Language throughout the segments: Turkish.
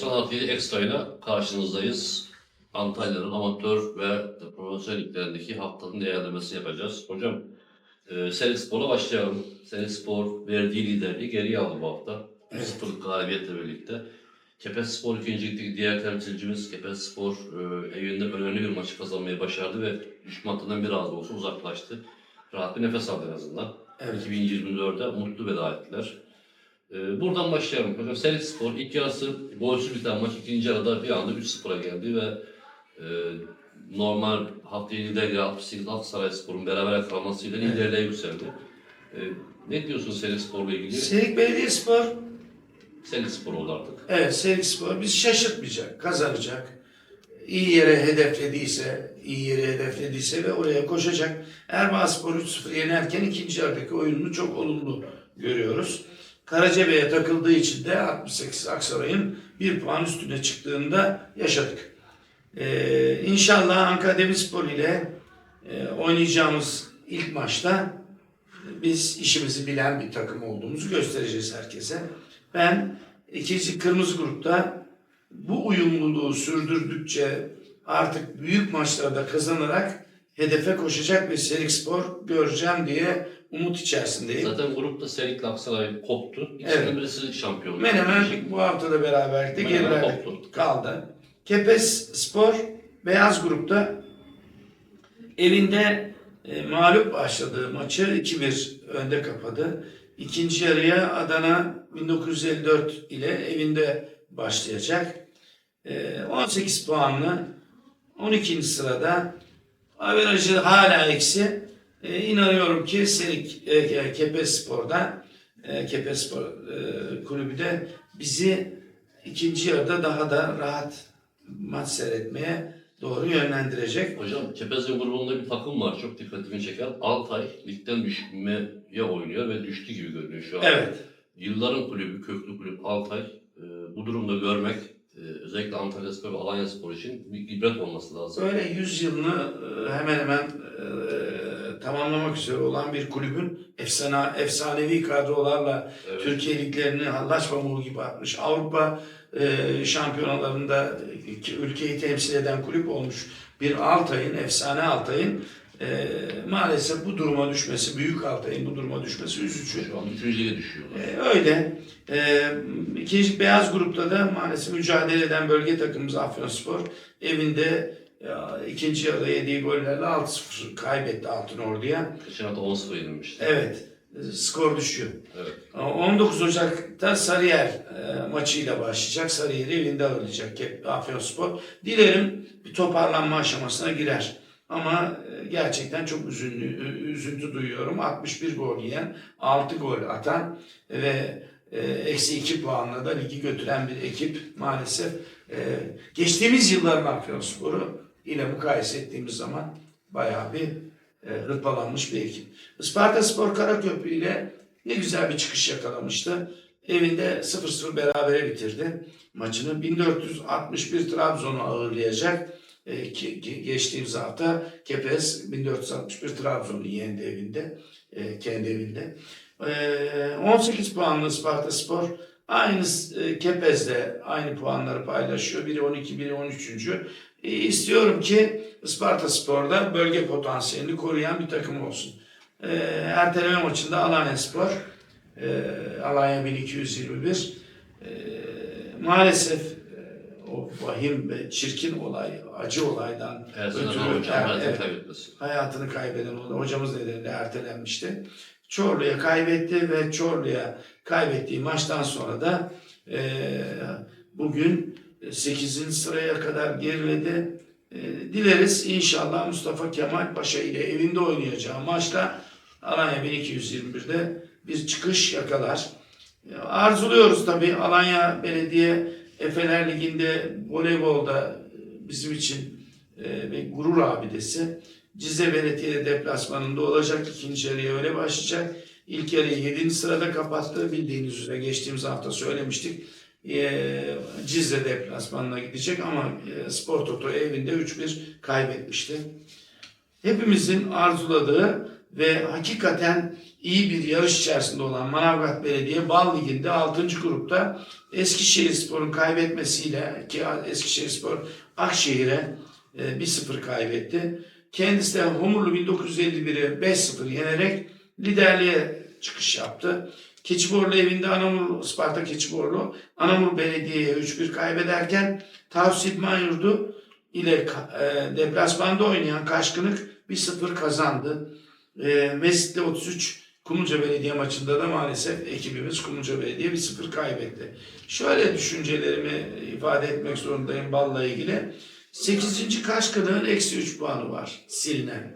96 Extra ile karşınızdayız. Antalya'nın amatör ve profesyonel liglerindeki haftanın değerlemesini yapacağız. Hocam, e, Serik Spor'a başlayalım. Serik Spor verdiği liderliği geriye aldı bu hafta. 0 galibiyetle birlikte. Kepez Spor ikincilikdeki diğer temsilcimiz Kepez Spor e, evinde önemli bir maçı kazanmayı başardı ve düşman hattından biraz da olsa uzaklaştı. Rahat bir nefes aldı en azından. Evet. 2024'de mutlu veda ettiler. Ee, buradan başlayalım. Hocam Serik Spor ilk yarısı golsüz biten maç ikinci yarıda bir anda 3-0'a geldi ve e, normal haftaya lider 68 Aksaray Spor'un beraber kalmasıyla Evet. liderliğe yükseldi. E, ne diyorsun Serik Spor'la ilgili? Serik Belediyespor, Serik Spor oldu artık. evet Serik Spor bizi şaşırtmayacak, kazanacak. İyi yere hedeflediyse, iyi yere hedeflediyse ve oraya koşacak. Erbaa Spor 3-0 yenerken ikinci yarıdaki oyununu çok olumlu görüyoruz. Karacabey'e takıldığı için de 68 Aksaray'ın bir puan üstüne çıktığında yaşadık. Ee, inşallah Ankara Demirspor ile e, oynayacağımız ilk maçta biz işimizi bilen bir takım olduğumuzu göstereceğiz herkese. Ben ikinci kırmızı grupta bu uyumluluğu sürdürdükçe artık büyük maçlarda kazanarak hedefe koşacak bir Serik Spor göreceğim diye umut içerisindeyim. Zaten grupta Serik'le Aksaray koptu. İkisinin Evet. birisi şampiyon. Menemen bu hafta da beraberlikte Menemen gerilerde koptu. kaldı. Kepes Spor beyaz grupta evinde e, mağlup başladığı maçı 2-1 önde kapadı. İkinci yarıya Adana 1954 ile evinde başlayacak. E, 18 puanlı 12. sırada averajı hala eksi. E, inanıyorum ki Serik e, e, Kepes Spor'da e, Kepes Spor e, kulübü de bizi ikinci yarıda daha da rahat maç seyretmeye doğru yönlendirecek. Hocam Kepez'in grubunda bir takım var. Çok dikkatimi çeken. Altay ligden düşmeye oynuyor ve düştü gibi görünüyor şu an. Evet. Yılların kulübü, köklü kulüp Altay. e, bu durumda görmek e, özellikle Antalya Spor ve Alanya Spor için bir ibret olması lazım. Böyle 100 yılını e, hemen hemen e, tamamlamak üzere olan bir kulübün efsane, efsanevi kadrolarla Evet. Türkiye liglerini hallaç pamuğu gibi atmış. Avrupa e, şampiyonalarında ülkeyi temsil eden kulüp olmuş bir Altay'ın, efsane Altay'ın e, maalesef bu duruma düşmesi, büyük Altay'ın bu duruma düşmesi üzücü. Şu an üçüncü lige düşüyorlar. E, öyle. E, ikinci beyaz grupta da maalesef mücadele eden bölge takımımız Afyonspor evinde e, ikinci yarıda yediği gollerle 6-0 kaybetti Altınordu'ya. Geçen hafta 10-0 yenilmişti. Evet. e, Skor düşüyor. Evet. 19 Ocak'ta Sarıyer e, maçıyla başlayacak. Sarıyer'i evinde ağırlayacak Afyonspor. Dilerim bir toparlanma aşamasına girer. Ama e, gerçekten çok üzünlü, ü- üzüntü duyuyorum. 61 gol yiyen, 6 gol atan ve e, eksi 2 puanla da ligi götüren bir ekip maalesef. E, geçtiğimiz yılların Afyonspor'u ile mukayese ettiğimiz zaman bayağı bir e, hırpalanmış bir ekip. Isparta Spor Karaköprü ile ne güzel bir çıkış yakalamıştı. Evinde 0-0 berabere bitirdi maçını. 1461 Trabzon'u ağırlayacak. E, ki- ki- geçtiğimiz hafta Kepez 1461 Trabzon'u yendi evinde. e, kendi evinde. E, 18 puanlı Isparta Spor aynı e, Kepez'le aynı puanları paylaşıyor. Biri 12, biri 13. E, istiyorum ki Isparta Spor'da bölge potansiyelini koruyan bir takım olsun. E, erteleme maçında Alanya Spor, e, Alanya 1221. E, maalesef e, o vahim ve çirkin olay, acı olaydan ötürü er- hayatını evet, kaybetmesi. hayatını kaybeden o da hocamız nedeniyle ertelenmişti. Çorlu'ya kaybetti ve Çorlu'ya kaybettiği maçtan sonra da e, bugün 8. sıraya kadar geriledi. E, dileriz inşallah Mustafa Kemal Paşa ile evinde oynayacağı maçta Alanya 1221'de bir çıkış yakalar. E, Arzuluyoruz tabii Alanya Belediye Efeler Ligi'nde voleybolda e, bizim için ve gurur abidesi. Cizre Belediye deplasmanında olacak. İkinci yarıya öyle başlayacak. İlk yarıyı 7. sırada kapattı. Bildiğiniz üzere geçtiğimiz hafta söylemiştik. Ee, Cizre deplasmanına gidecek ama e, Spor Toto evinde 3-1 kaybetmişti. Hepimizin arzuladığı ve hakikaten iyi bir yarış içerisinde olan Manavgat Belediye Bal Ligi'nde 6. grupta Eskişehirspor'un kaybetmesiyle ki Eskişehirspor Akşehir'e e, 1-0 kaybetti. Kendisi de Homurlu 1951'i 5-0 yenerek liderliğe çıkış yaptı. Keçiborlu evinde Anamur, Sparta Keçiborlu Anamur Belediye'ye 3-1 kaybederken Tavsi İdman Yurdu ile e, deplasmanda oynayan Kaşkınık 1-0 kazandı. E, Mesut'te 33 Kumluca Belediye maçında da maalesef ekibimiz Kumluca Belediye 1-0 kaybetti. Şöyle düşüncelerimi ifade etmek zorundayım balla ilgili. 8. Kaşkınık'ın eksi 3 puanı var silinen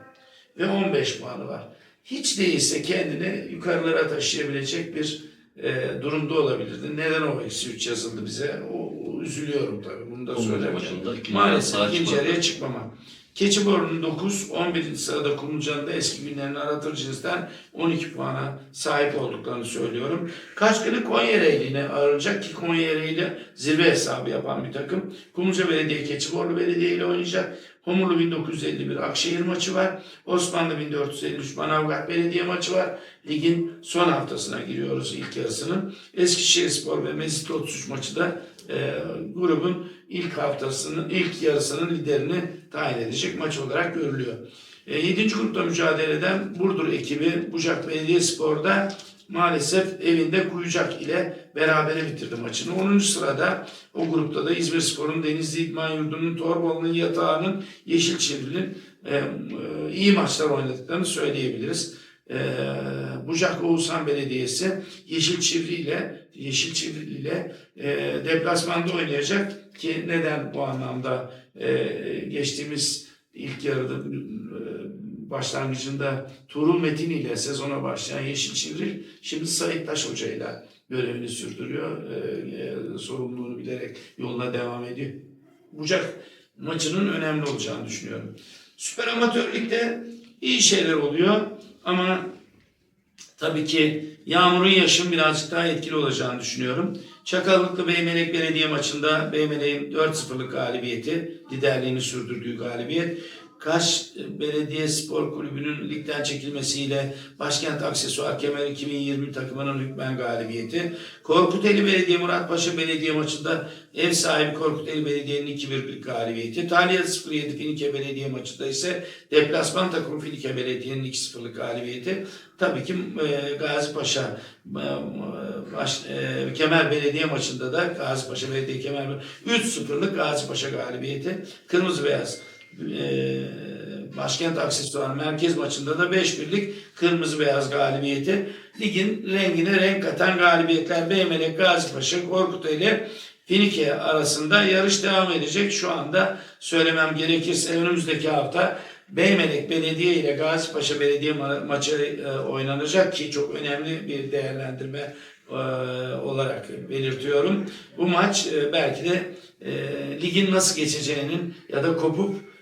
ve 15 puanı var. Hiç değilse kendini yukarılara taşıyabilecek bir e, durumda olabilirdi. Neden o eksi 3 yazıldı bize? O, o üzülüyorum tabii bunu da Kumluca söylerken. Maalesef ikinci yarıya çıkmamak. Keçiborlu'nun 9, 11. sırada Kumluca'nın da eski günlerini aratır cinsten 12 puana sahip olduklarını söylüyorum. Kaçkın'ı Konya Ereğli'ne ağırlayacak ki Konya Ereğli zirve hesabı yapan bir takım. Kumluca Belediye Keçiborlu Belediye ile oynayacak. Homurlu 1951 Akşehir maçı var. Osmanlı 1453 Manavgat Belediye maçı var. Ligin son haftasına giriyoruz ilk yarısının. Eskişehirspor ve Mesut 33 maçı da e, grubun ilk haftasının, ilk yarısının liderini tayin edecek maç olarak görülüyor. E, 7. grupta mücadele eden Burdur ekibi Bucak Belediyespor'da maalesef evinde Kuyucak ile berabere bitirdi maçını. 10. sırada o grupta da İzmirspor'un Denizli İdman Yurdu'nun Torbalı'nın Yatağı'nın Yeşilçivri'nin e, e, iyi maçlar oynadıklarını söyleyebiliriz. E, Bucak Oğuzhan Belediyesi Yeşilçivri ile Yeşilçivri ile e, deplasmanda oynayacak ki neden bu anlamda e, geçtiğimiz ilk yarıda e, başlangıcında Tuğrul Metin ile sezona başlayan Yeşil Çivril şimdi Sait Taş Hoca ile görevini sürdürüyor. E, e, sorumluluğunu bilerek yoluna devam ediyor. Bucak maçının önemli olacağını düşünüyorum. Süper Amatör Lig'de iyi şeyler oluyor ama tabii ki Yağmur'un yaşın birazcık daha etkili olacağını düşünüyorum. Çakallıklı Beymelek Belediye maçında Beymelek'in 4-0'lık galibiyeti, liderliğini sürdürdüğü galibiyet. Kaş Belediye Spor Kulübü'nün ligden çekilmesiyle Başkent Aksesuar Kemer 2020 takımının hükmen galibiyeti. Korkuteli Belediye Muratpaşa Belediye maçında ev sahibi Korkuteli Belediye'nin 2-1'lik galibiyeti. Talya 07 Finike Belediye maçında ise deplasman takımı Finike Belediye'nin 2-0'lık galibiyeti. Tabii ki e, Gazi Paşa e, baş, e, Kemer Belediye maçında da Gazi Paşa Belediye Kemer 3-0'lık Gazi Paşa galibiyeti. Kırmızı beyaz e, Başkent Aksesuar Merkez maçında da 5-1'lik kırmızı beyaz galibiyeti. Ligin rengine renk katan galibiyetler Beymelek, Gazipaşa, Korkuteli, Finike arasında yarış devam edecek. Şu anda söylemem gerekirse önümüzdeki hafta Beymelek Belediye ile Gazipaşa Belediye ma- maçı e, oynanacak ki çok önemli bir değerlendirme e, olarak belirtiyorum. Bu maç e, belki de e, ligin nasıl geçeceğinin ya da kopup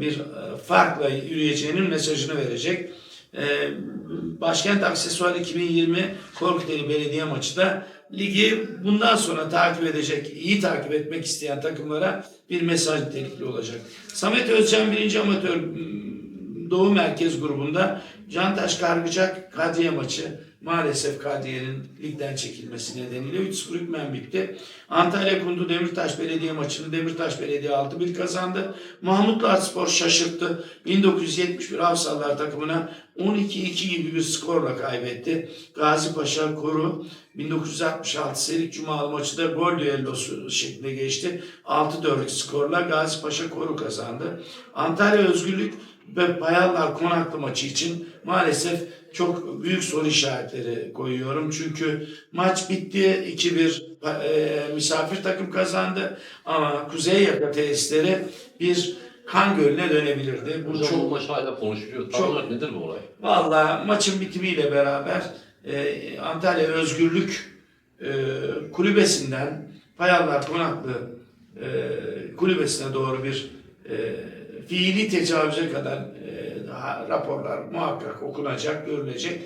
bir e, farkla yürüyeceğinin mesajını verecek. E, Başkent Aksesuar 2020 Korkuteli Belediye maçı da ligi bundan sonra takip edecek, iyi takip etmek isteyen takımlara bir mesaj nitelikli olacak. Samet Özcan 1. Amatör Doğu Merkez grubunda Cantaş Kargıcak Kadriye maçı maalesef Kadriye'nin ligden çekilmesi nedeniyle 3-0 hükmen bitti. Antalya Kundu Demirtaş Belediye maçını Demirtaş Belediye 6-1 kazandı. Mahmutlar Spor şaşırttı. 1971 Avsallar takımına 12-2 gibi bir skorla kaybetti. Gazi Paşa Koru 1966 Serik Cumalı maçı da gol düellosu şeklinde geçti. 6-4 skorla Gazi Paşa Koru kazandı. Antalya Özgürlük ve Payallar Konaklı maçı için maalesef çok büyük soru işaretleri koyuyorum. Çünkü maç bitti. 2-1 e, misafir takım kazandı. Ama Kuzey Yaka tesisleri bir kan gölüne dönebilirdi. Bu Hocam çok bu maç hala konuşuluyor. Tam çok- olarak nedir bu olay? Valla maçın bitimiyle beraber e, Antalya Özgürlük e, kulübesinden Payallar Konaklı e, kulübesine doğru bir e, fiili tecavüze kadar e, raporlar muhakkak okunacak, görülecek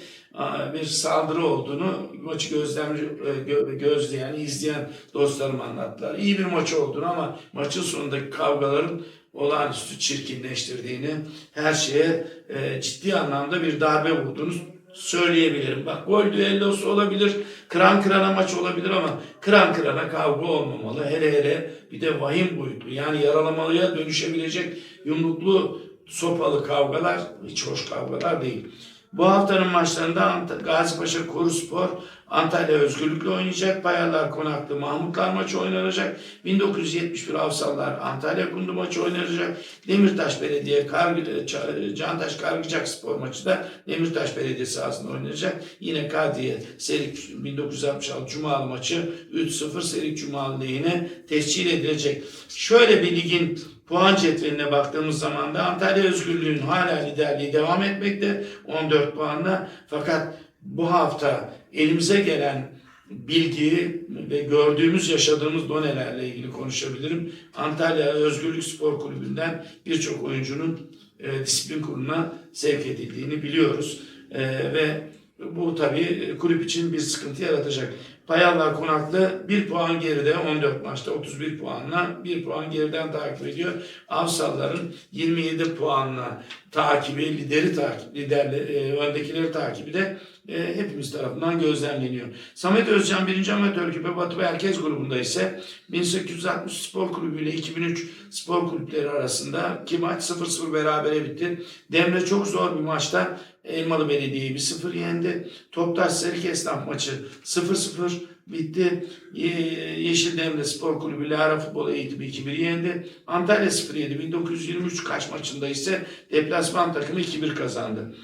bir saldırı olduğunu maçı gözlem, e, gö- gözleyen, izleyen dostlarım anlattılar. İyi bir maç olduğunu ama maçın sonundaki kavgaların olağanüstü çirkinleştirdiğini, her şeye e, ciddi anlamda bir darbe vurduğunu söyleyebilirim. Bak gol düellosu olabilir, kıran kırana maç olabilir ama kıran kırana kavga olmamalı. Hele hele bir de vahim boyutlu yani yaralamalıya dönüşebilecek yumruklu sopalı kavgalar hiç hoş kavgalar değil. Bu haftanın maçlarında Ant- Gazipaşa Koruspor Antalya Özgürlük'le oynayacak. Payalar Konaklı Mahmutlar maçı oynanacak. 1971 Avsallar Antalya Kundu maçı oynanacak. Demirtaş Belediye Kargı, Cantaş Kargıcak Spor maçı da Demirtaş Belediye sahasında oynanacak. Yine Kadriye Serik 1966 Cumalı maçı 3-0 Serik Cumalı lehine tescil edilecek. Şöyle bir ligin puan cetveline baktığımız zaman da Antalya Özgürlüğün hala liderliği devam etmekte 14 puanla. Fakat bu hafta elimize gelen bilgiyi ve gördüğümüz, yaşadığımız donelerle ilgili konuşabilirim. Antalya Özgürlük Spor Kulübü'nden birçok oyuncunun e, disiplin kuruluna sevk edildiğini biliyoruz. E, ve bu tabii kulüp için bir sıkıntı yaratacak. Payallar Konaklı 1 puan geride 14 maçta 31 puanla 1 puan geriden takip ediyor. Avsalların 27 puanla takibi, lideri takip, liderle, e, öndekileri takibi de e, hepimiz tarafından gözlemleniyor. Samet Özcan 1. Amatör Küpe Batı ve Herkes grubunda ise 1860 Spor Kulübü ile 2003 Spor Kulüpleri arasında ki maç 0-0 berabere bitti. Demre çok zor bir maçta Elmalı Belediye'yi 1-0 yendi. Toptaş Serik Esnaf maçı 0-0 bitti. Ye- Yeşil Demre Spor Kulübü Lara Futbol Eğitimi 2-1 yendi. Antalya 07 1923 kaç maçında ise deplasman takımı 2-1 kazandı.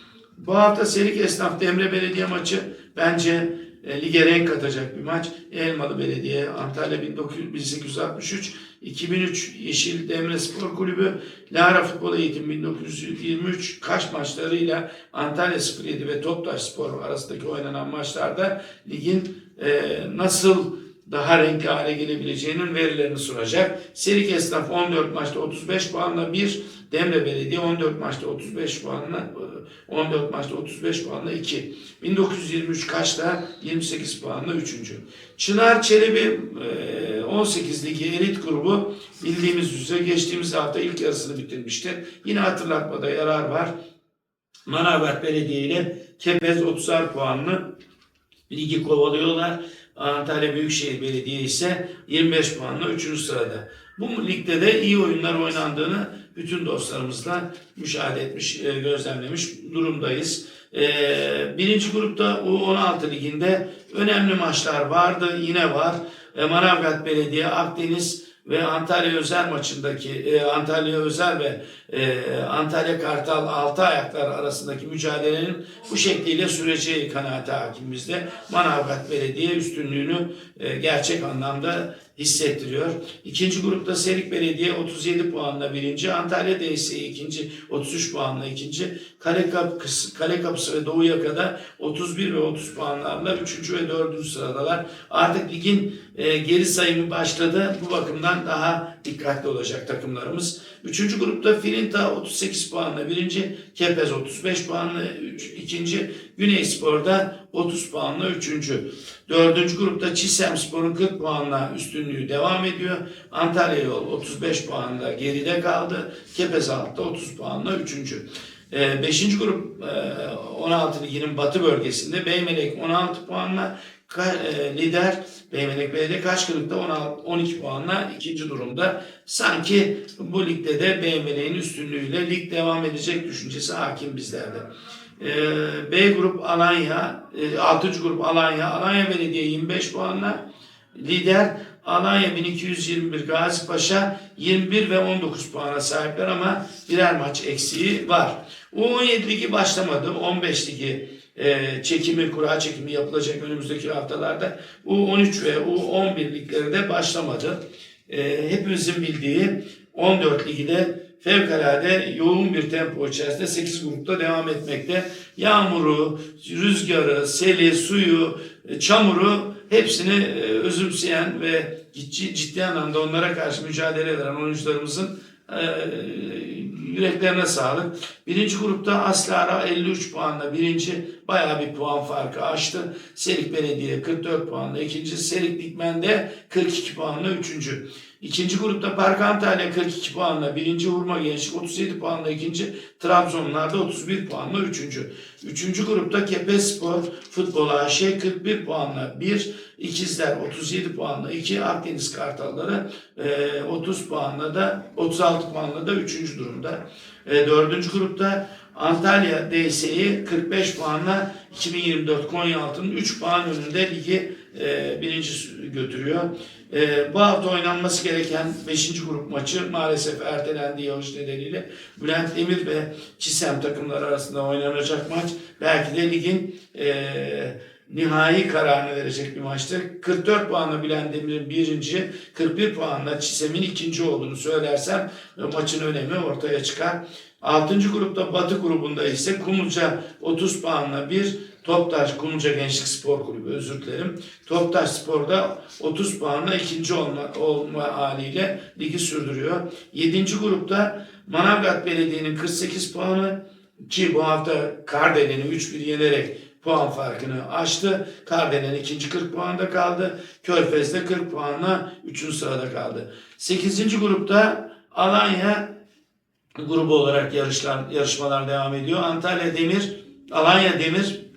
Bu hafta Serik Esnaf Demre Belediye maçı bence e, lige renk katacak bir maç. Elmalı Belediye, Antalya 1900 1863, 2003 Yeşil Demre Spor Kulübü, Lara Futbol Eğitim 1923 kaç maçlarıyla Antalya 07 ve Toptaş Spor arasındaki oynanan maçlarda ligin e, nasıl daha renkli hale gelebileceğinin verilerini sunacak. Serik Esnaf 14 maçta 35 puanla 1, Demre Belediye 14 maçta 35 puanla 14 maçta 35 puanla 2. 1923 kaçta 28 puanla 3. Çınar Çelebi e, 18 ligi elit grubu bildiğimiz üzere geçtiğimiz hafta ilk yarısını bitirmişti. Yine hatırlatmada yarar var. Manavgat Belediye ile Kepez 30'ar puanlı ligi kovalıyorlar. Antalya Büyükşehir Belediye ise 25 puanla 3. sırada. Bu ligde de iyi oyunlar oynandığını bütün dostlarımızla müşahede etmiş, e, gözlemlemiş durumdayız. E, Birinci grupta U16 liginde önemli maçlar vardı, yine var. E, Manavgat Belediye, Akdeniz ve Antalya Özel maçındaki Antalya Özel ve Antalya Kartal altı ayaklar arasındaki mücadelenin bu şekliyle süreceği kanaati hakimimizde. Manavgat Belediye üstünlüğünü gerçek anlamda hissettiriyor. İkinci grupta Serik Belediye 37 puanla birinci, Antalya DSİ ikinci 33 puanla ikinci, Kale Kapısı, Kale Kapısı ve Doğu Yaka'da 31 ve 30 puanlarla üçüncü ve dördüncü sıradalar. Artık ligin e, geri sayımı başladı. Bu bakımdan daha dikkatli olacak takımlarımız. Üçüncü grupta Filinta 38 puanla birinci, Kepez 35 puanla ikinci, Güney Spor'da 30 puanla üçüncü. Dördüncü grupta Çisem Spor'un 40 puanla üstünlüğü devam ediyor. Antalya Yol 35 puanla geride kaldı. Kepez altta 30 puanla üçüncü. Ee, Beşinci grup e, 16 liginin batı bölgesinde Beymelek 16 puanla e, lider Beymelek Belediye Kaşkırık'ta 16, 12 puanla ikinci durumda. Sanki bu ligde de Beymelek'in üstünlüğüyle lig devam edecek düşüncesi hakim bizlerde. Ee, B grup Alanya, e, 6. grup Alanya, Alanya Belediye 25 puanla lider. Alanya 1221 Gazi Paşa 21 ve 19 puana sahipler ama birer maç eksiği var. U17 ligi başlamadı. 15 ligi e, çekimi, kura çekimi yapılacak önümüzdeki haftalarda. U13 ve U11 ligleri de başlamadı. E, hepimizin bildiği 14 ligi de fevkalade yoğun bir tempo içerisinde 8 grupta devam etmekte. Yağmuru, rüzgarı, seli, suyu, e, çamuru hepsini özümseyen ve ciddi, ciddi anlamda onlara karşı mücadele eden oyuncularımızın yüreklerine sağlık. Birinci grupta Aslara 53 puanla birinci bayağı bir puan farkı aştı. Serik Belediye 44 puanla ikinci. Serik Dikmen'de 42 puanla üçüncü. İkinci grupta Park Antalya 42 puanla birinci Hurma Gençlik 37 puanla ikinci Trabzonlar da 31 puanla üçüncü. Üçüncü grupta Kepes Spor Futbol AŞ 41 puanla 1, İkizler 37 puanla 2, Akdeniz Kartalları e, 30 puanla da 36 puanla da üçüncü durumda. E, dördüncü grupta Antalya DS'yi 45 puanla 2024 Konyaaltı'nın 3 puan önünde ligi e, birinci götürüyor. E, bu hafta oynanması gereken 5. grup maçı maalesef ertelendi yağış nedeniyle. Bülent Demir ve Çisem takımları arasında oynanacak maç belki de ligin e, nihai kararını verecek bir maçtı. 44 puanla Bülent Demir'in birinci, 41 puanla Çisem'in ikinci olduğunu söylersem maçın önemi ortaya çıkar. 6. grupta Batı grubunda ise Kumluca 30 puanla bir Toptaş Kumluca Gençlik Spor Kulübü özür dilerim. Toptaş Spor'da 30 puanla ikinci olma, olma haliyle ligi sürdürüyor. 7. grupta Manavgat Belediye'nin 48 puanı ki bu hafta Kardelen'i 3-1 yenerek puan farkını aştı. Kardelen ikinci 40 puanda kaldı. Körfez de 40 puanla 3. sırada kaldı. 8. grupta Alanya grubu olarak yarışlar, yarışmalar devam ediyor. Antalya Demir, Alanya Demir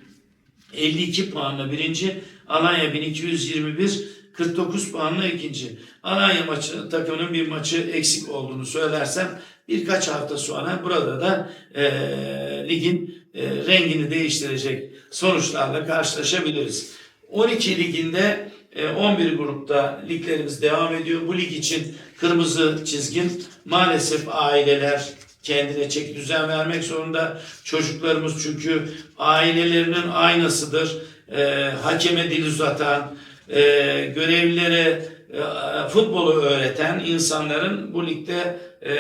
52 puanla birinci, Alanya 1221 49 puanla ikinci. Alanya maçı, takımının bir maçı eksik olduğunu söylersem birkaç hafta sonra burada da eee, ligin eee, rengini değiştirecek sonuçlarla karşılaşabiliriz. 12 liginde e, 11 grupta liglerimiz devam ediyor. Bu lig için kırmızı çizgin maalesef aileler kendine çeki düzen vermek zorunda. Çocuklarımız çünkü ailelerinin aynasıdır. E, hakeme dil uzatan, e, görevlilere e, futbolu öğreten insanların bu ligde e,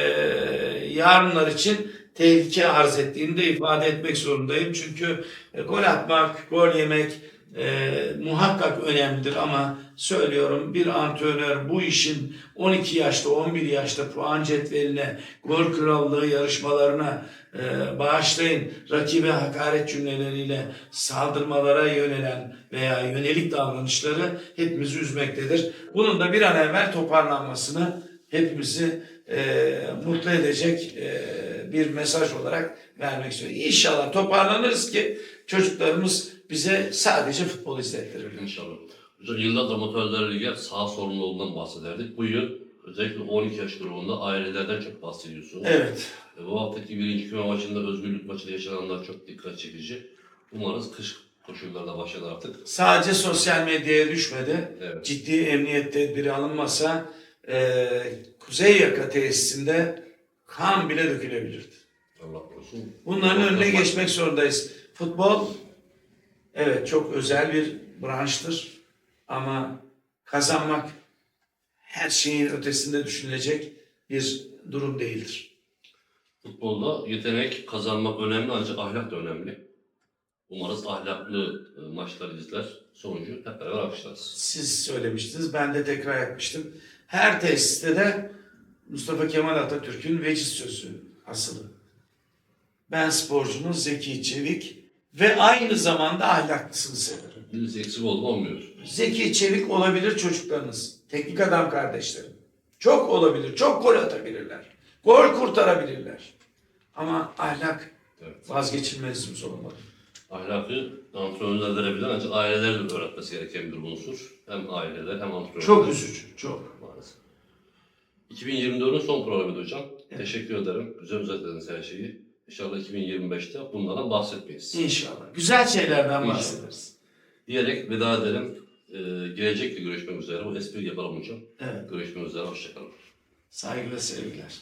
yarınlar için tehlike arz ettiğini de ifade etmek zorundayım. Çünkü e, gol atmak, gol yemek e, muhakkak önemlidir ama söylüyorum bir antrenör bu işin 12 yaşta 11 yaşta puan cetveline gol krallığı yarışmalarına e, bağışlayın rakibe hakaret cümleleriyle saldırmalara yönelen veya yönelik davranışları hepimizi üzmektedir. Bunun da bir an evvel toparlanmasını hepimizi e, mutlu edecek e, bir mesaj olarak vermek istiyorum. İnşallah toparlanırız ki çocuklarımız bize sadece futbol izlettirirler. İnşallah. Hocam yıllardır amatörler lige sağ sorumluluğundan bahsederdik. Bu yıl özellikle 12 yaş grubunda ailelerden çok bahsediyorsunuz. Evet. E, Bu haftaki birinci küme maçında özgürlük maçında yaşananlar çok dikkat çekici. Umarız kış koşullarda başladı artık. Sadece sosyal medyaya düşmedi. Evet. Ciddi emniyet tedbiri alınmasa e, Kuzey Yaka tesisinde kan bile dökülebilirdi. Allah korusun. Bunların Futbol önüne geçmek zorundayız. Futbol evet çok özel bir branştır ama kazanmak her şeyin ötesinde düşünülecek bir durum değildir. Futbolda yetenek kazanmak önemli ancak ahlak da önemli. Umarız ahlaklı e, maçlar izler. Sonucu hep beraber alkışlarız. Siz söylemiştiniz, ben de tekrar etmiştim. Her tesiste de Mustafa Kemal Atatürk'ün veciz sözü asılı. Ben sporcunun zeki, çevik ve aynı zamanda ahlaklısını severim. Birisi eksik oldu olmuyor. Zeki, çevik olabilir çocuklarınız. Teknik adam kardeşlerim. Çok olabilir, çok gol atabilirler. Gol kurtarabilirler. Ama ahlak Evet. vazgeçilmezimiz olmalı. Ahlakı antrenörler verebilen ancak aileler de öğretmesi gereken bir unsur. Hem aileler hem antrenörler. Çok üzücü, çok. Maalesef. 2024'ün son programıydı hocam. Teşekkür ederim. Güzel özetlediniz her şeyi. İnşallah 2025'te bunlardan bahsetmeyiz. İnşallah. Güzel şeylerden İnşallah. bahsederiz. Diyerek veda edelim. Ee, gelecekte görüşmek üzere. Bu espri yapalım hocam. Evet. Görüşmek üzere. Hoşçakalın. Saygı ve sevgiler.